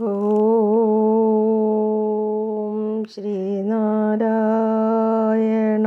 ഓം ശ്രീനാരായണ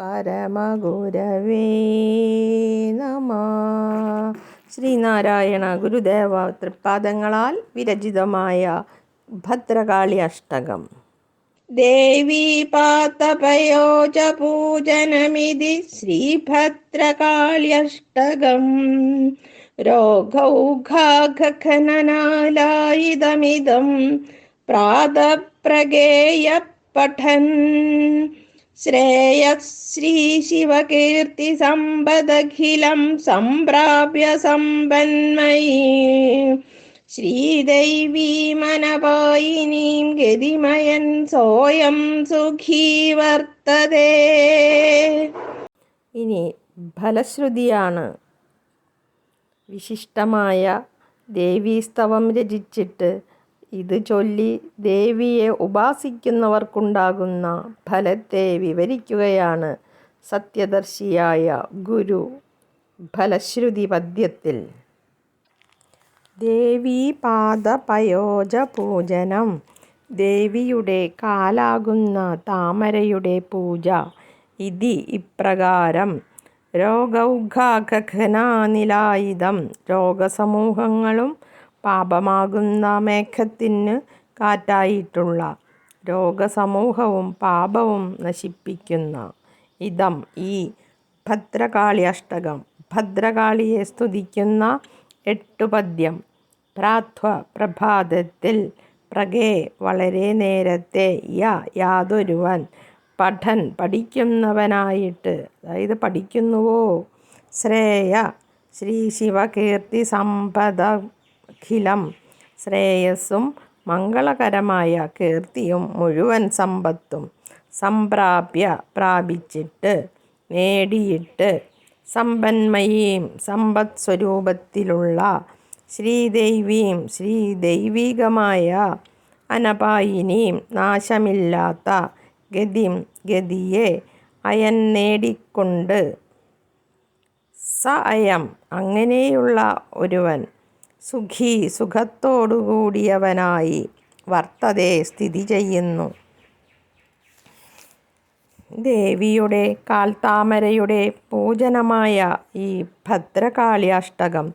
പരമഗുരവേ നമ. ശ്രീനാരായണ ഗുരുദേവ തൃപ്പാദങ്ങളാൽ വിരചിതമായ ഭദ്രകാളി അഷ്ടകം. ദേവീ പാതപയോജ പൂജനമിതി ശ്രീഭദ്രകാള്യഷ്ടകം രോഗൗഘാഖനനാലായിതമിദം പ്രാതപ്രഗേയ പഠൻ ശ്രേയശ്രീശിവകീർത്തി സമ്പദഖിലം സംപ്രാപ്യ സമ്പന്മയീ ശ്രീദൈവീമനപായിനീം ഗതിമയൻ സോയം സുഖീ വർത്തതേ ഇനി ഫലശ്രുതിയാണ്. വിശിഷ്ടമായ ദേവീസ്തവം രചിച്ചിട്ട് ഇത് ചൊല്ലി ദേവിയെ ഉപാസിക്കുന്നവർക്കുണ്ടാകുന്ന ഫലത്തെ വിവരിക്കുകയാണ് സത്യദർശിയായ ഗുരു ഫലശ്രുതി പദ്യത്തിൽ. ദേവീപാദപയോജ പൂജനം ദേവിയുടെ കാലാകുന്ന താമരയുടെ പൂജ ഇതി ഇപ്രകാരം രോഗൗഘാഖനാനിലായുധം രോഗസമൂഹങ്ങളും പാപമാകുന്ന മേഘത്തിന് കാറ്റായിട്ടുള്ള രോഗസമൂഹവും പാപവും നശിപ്പിക്കുന്ന ഇതം ഈ ഭദ്രകാളി അഷ്ടകം. ഭദ്രകാളിയെ സ്തുതിക്കുന്ന എട്ടു പദ്യം. പ്രാത്വ പ്രഭാതത്തിൽ പ്രഗേ വളരെ നേരത്തെ യ യാതൊരുവൻ പഠൻ പഠിക്കുന്നവനായിട്ട്. അതായത് പഠിക്കുന്നുവോ? ശ്രേയ ശ്രീ ശിവകീർത്തി സമ്പദഖിലം. ശ്രേയസ്സും മംഗളകരമായ കീർത്തിയും മുഴുവൻ സമ്പത്തും സംപ്രാപ്യ പ്രാപിച്ചിട്ട് നേടിയിട്ട് സമ്പന്മയീം സമ്പത് സ്വരൂപത്തിലുള്ള ശ്രീദൈവീം ശ്രീദൈവികമായ അനപായിനിയും നാശമില്ലാത്ത ഗതിം ഗതിയെ അയൻ നേടിക്കൊണ്ട്. സ അയം അങ്ങനെയുള്ള ഒരുവൻ സുഖി സുഖത്തോടുകൂടിയവനായി വർത്തതെ സ്ഥിതി ചെയ്യുന്നു. ദേവിയുടെ കാൽത്താമരയുടെ പൂജനമായ ഈ ഭദ്രകാളി അഷ്ടകം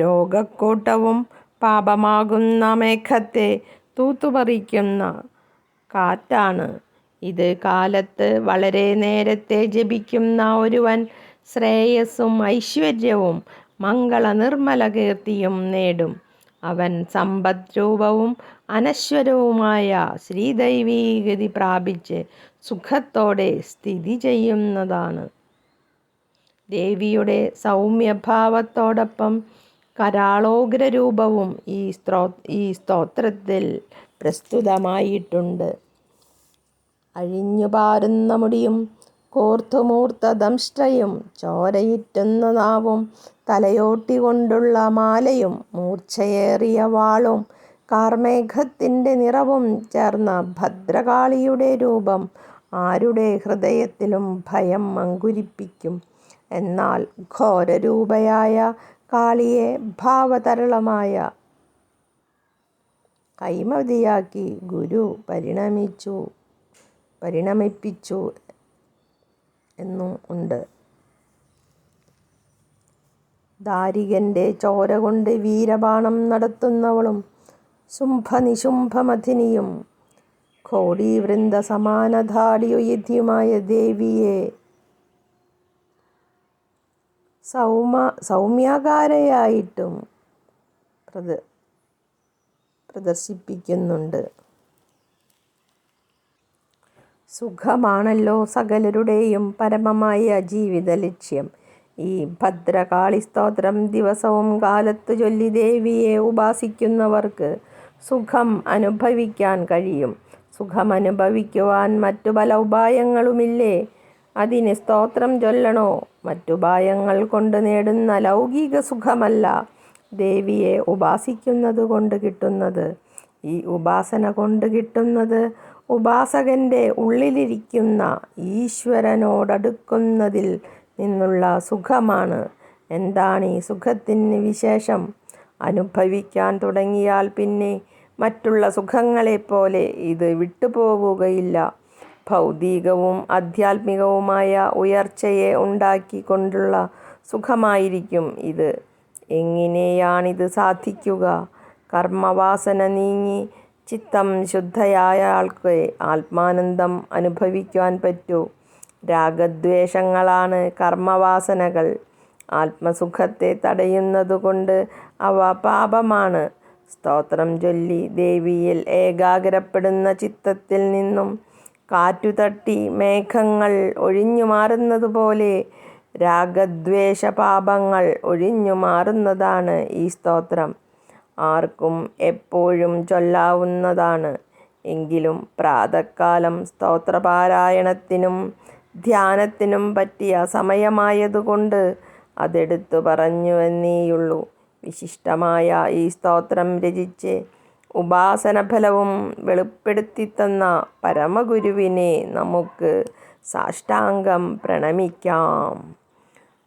രോഗക്കൂട്ടവും പാപമാകുന്ന മേഘത്തെ തൂത്തുപറിക്കുന്ന കാറ്റാണ്. ഇത് കാലത്ത് വളരെ നേരത്തെ ജപിക്കുന്ന ഒരുവൻ ശ്രേയസ്സും ഐശ്വര്യവും മംഗള നിർമ്മല കീർത്തിയും നേടും. അവൻ സമ്പദ് രൂപവും അനശ്വരവുമായ ശ്രീദൈവീഗതി പ്രാപിച്ച് സുഖത്തോടെ സ്ഥിതി ചെയ്യുന്നതാണ്. ദേവിയുടെ സൗമ്യഭാവത്തോടൊപ്പം കരാളോഗ്രരൂപവും ഈ സ്ത്രോ ഈ സ്തോത്രത്തിൽ പ്രസ്തുതമായിട്ടുണ്ട്. അഴിഞ്ഞുപാറുന്ന മുടിയും കോർത്തുമൂർത്ത ദംഷ്ടയും ചോരയിറ്റുന്ന നാവും തലയോട്ടി കൊണ്ടുള്ള മാലയും മൂർച്ചയേറിയ വാളും കാർമേഘത്തിന്റെ നിറവും ചേർന്ന ഭദ്രകാളിയുടെ രൂപം ആരുടെ ഹൃദയത്തിലും ഭയം അങ്കുരിപ്പിക്കും. എന്നാൽ ഘോരരൂപയായ കാളിയെ ഭാവതരളമായ കൈമതിയാക്കി ഗുരു പരിണമിച്ചു. പരിണമിപ്പിച്ചു എന്നും ഉണ്ട്. ദാരികന്റെ ചോര കൊണ്ട് വീരബാണം നടത്തുന്നവളും ശുംഭനിശുംഭമഥിനിയും ഘോടീവൃന്ദ സമാനധാടിയുയുധ്യുമായ ദേവിയെ സൗമ സൗമ്യാകാരയായിട്ടും പ്രദ പ്രദർശിപ്പിക്കുന്നുണ്ട്. സുഖമാണല്ലോ സകലരുടെയും പരമമായ ജീവിത ലക്ഷ്യം. ഈ ഭദ്രകാളി സ്തോത്രം ദിവസവും കാലത്ത് ചൊല്ലി ദേവിയെ ഉപാസിക്കുന്നവർക്ക് സുഖം അനുഭവിക്കാൻ കഴിയും. സുഖം അനുഭവിക്കുവാൻ മറ്റു പല ഉപായങ്ങളുമില്ലേ? അതിന് സ്തോത്രം ചൊല്ലണോ? മറ്റുപായങ്ങൾ കൊണ്ട് നേടുന്ന ലൗകിക സുഖമല്ല ദേവിയെ ഉപാസിക്കുന്നത് കൊണ്ട് കിട്ടുന്നത്. ഈ ഉപാസന കൊണ്ട് കിട്ടുന്നത് ഉപാസകന്റെ ഉള്ളിലിരിക്കുന്ന ഈശ്വരനോടടുക്കുന്നതിൽ നിന്നുള്ള സുഖമാണ്. എന്താണ് ഈ സുഖത്തിന് വിശേഷം? അനുഭവിക്കാൻ തുടങ്ങിയാൽ പിന്നെ മറ്റുള്ള സുഖങ്ങളെപ്പോലെ ഇത് വിട്ടുപോവുകയില്ല. ഭൗതികവും ആധ്യാത്മികവുമായ ഉയർച്ചയെ ഉണ്ടാക്കിക്കൊണ്ടുള്ള സുഖമായിരിക്കും ഇത്. എങ്ങനെയാണിത് സാധിക്കുക? കർമ്മവാസന നീങ്ങി ചിത്തം ശുദ്ധയായ ആൾക്ക് ആത്മാനന്ദം അനുഭവിക്കുവാൻ പറ്റൂ. രാഗദ്വേഷങ്ങളാണ് കർമ്മവാസനകൾ. ആത്മസുഖത്തെ തടയുന്നതുകൊണ്ട് അവ പാപമാണ്. സ്തോത്രം ചൊല്ലി ദേവിയിൽ ഏകാഗ്രപ്പെടുന്ന ചിത്തത്തിൽ നിന്നും കാറ്റുതട്ടി മേഘങ്ങൾ ഒഴിഞ്ഞു മാറുന്നതുപോലെ രാഗദ്വേഷ പാപങ്ങൾ ഒഴിഞ്ഞു മാറുന്നതാണ് ഈ സ്തോത്രം. ആർക്കും എപ്പോഴും ചൊല്ലാവുന്നതാണ്. എങ്കിലും പ്രാതക്കാലം സ്തോത്രപാരായണത്തിനും ധ്യാനത്തിനും പറ്റിയ സമയമായതുകൊണ്ട് അതെടുത്തു പറഞ്ഞുവെന്നേയുള്ളൂ. വിശിഷ്ടമായ ഈ സ്തോത്രം രചിച്ച് ഉപാസനഫലവും വെളിപ്പെടുത്തിത്തന്ന പരമഗുരുവിനെ നമുക്ക് സാഷ്ടാംഗം പ്രണമിക്കാം.